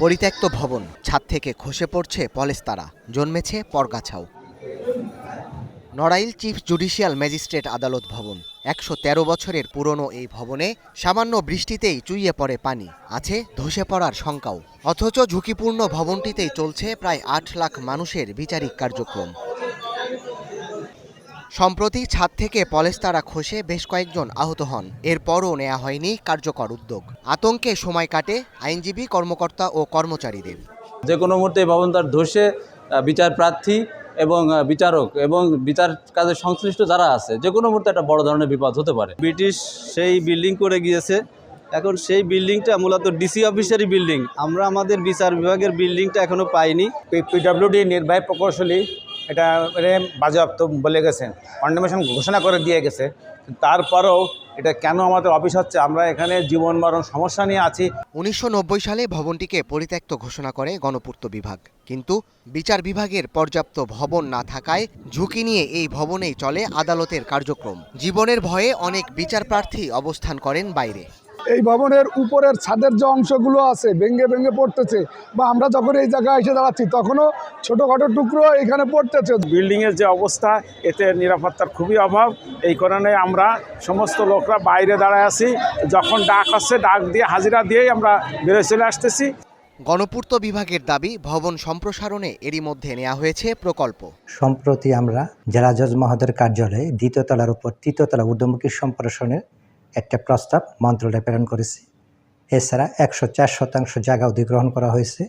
পরিত্যক্ত ভবন। ছাদ থেকে খসে পড়ছে পলেস্তারা। জন্মেছে পরগাছাও। নড়াইল চিফ জুডিশিয়াল ম্যাজিস্ট্রেট আদালত ভবন। একশো তেরো বছরের পুরনো এই ভবনে সামান্য বৃষ্টিতেই চুইয়ে পড়ে পানি। আছে ধসে পড়ার শঙ্কাও। অথচ ঝুঁকিপূর্ণ ভবনটিতেই চলছে প্রায় আট লাখ মানুষের বিচারিক কার্যক্রম। সম্প্রতি ছাদ থেকে পলেস্তারা খসে বেশ কয়েকজন আহত হন। এরপরও নেওয়া হয়নি কার্যকর উদ্যোগ। আতঙ্কে সময় কাটে আইনজীবী কর্মকর্তা ও কর্মচারীদের। যে কোনো মুহূর্তে এই ভবন তার ধসে বিচার প্রার্থী এবং বিচারক এবং বিচার কাজে সংশ্লিষ্ট যারা আছে যে কোনো মুহূর্তে একটা বড় ধরনের বিপদ হতে পারে। ব্রিটিশ সেই বিল্ডিং করে গিয়েছে। এখন সেই বিল্ডিংটা মূলত ডিসি অফিসেরই বিল্ডিং। আমরা আমাদের বিচার বিভাগের বিল্ডিংটা এখনও পাইনি। পিডব্লিউডি নির্বাহী প্রকৌশলী এটা বাজেয়াপ্ত বলে গেছেন কন্ডেমেশন ঘোষণা করে দিয়ে গেছে। তারপরেও এটা কেন আমাদের অফিস হচ্ছে? আমরা এখানে জীবন মরণ সমস্যা নিয়ে আছি। উনিশশো নব্বই সালে ভবনটিকে পরিত্যক্ত ঘোষণা করে গণপূর্ত বিভাগ। কিন্তু বিচার বিভাগের পর্যাপ্ত ভবন না থাকায় ঝুঁকি নিয়ে এই ভবনেই চলে আদালতের কার্যক্রম। জীবনের ভয়ে অনেক বিচার প্রার্থী অবস্থান করেন বাইরে। এই ভবনের উপরের ছাদের যে অংশগুলো আছে ভেঙে ভেঙে পড়তেছে বা আমরা যখন এই জায়গায় এসে দাঁড়াচ্ছি তখনও ছোটোখাটো টুকরো এখানে পড়তেছে। বিল্ডিংয়ের যে অবস্থা এতে নিরাপত্তার খুবই অভাব। এই কারণে আমরা সমস্ত লোকরা বাইরে দাঁড়ায় আছি। যখন ডাক আসছে ডাক দিয়ে হাজিরা দিয়েই আমরা বেরোয় চলে আসতেছি। গণপূর্ত বিভাগের দাবি ভবন সম্প্রসারণে এরই মধ্যে নেওয়া হয়েছে প্রকল্প। সম্প্রতি আমরা জেলা জজ মহোদয়ের কার্যালয়ে দ্বিতীয় তলার উপর তৃতীয় তলা ঊর্ধ্বমুখী সম্প্রসারণের একটা প্রস্তাব মন্ত্রণালয়ে প্রেরণ করেছে। এছাড়া একশো চার শতাংশ জায়গা অধিগ্রহণ করা হয়েছে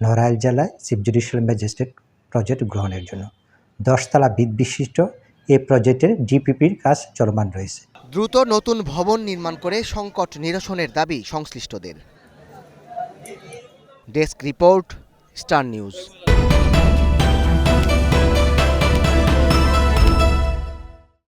নড়াইল জেলায় চিফ জুডিশিয়াল ম্যাজিস্ট্রেট প্রজেক্ট গ্রহণের জন্য। দশতলা বিদ বিশিষ্ট এই প্রজেক্টের ডিপিপির কাজ চলমান রয়েছে। দ্রুত নতুন ভবন নির্মাণ করে সংকট নিরসনের দাবি সংশ্লিষ্টদের। Desk report, star news.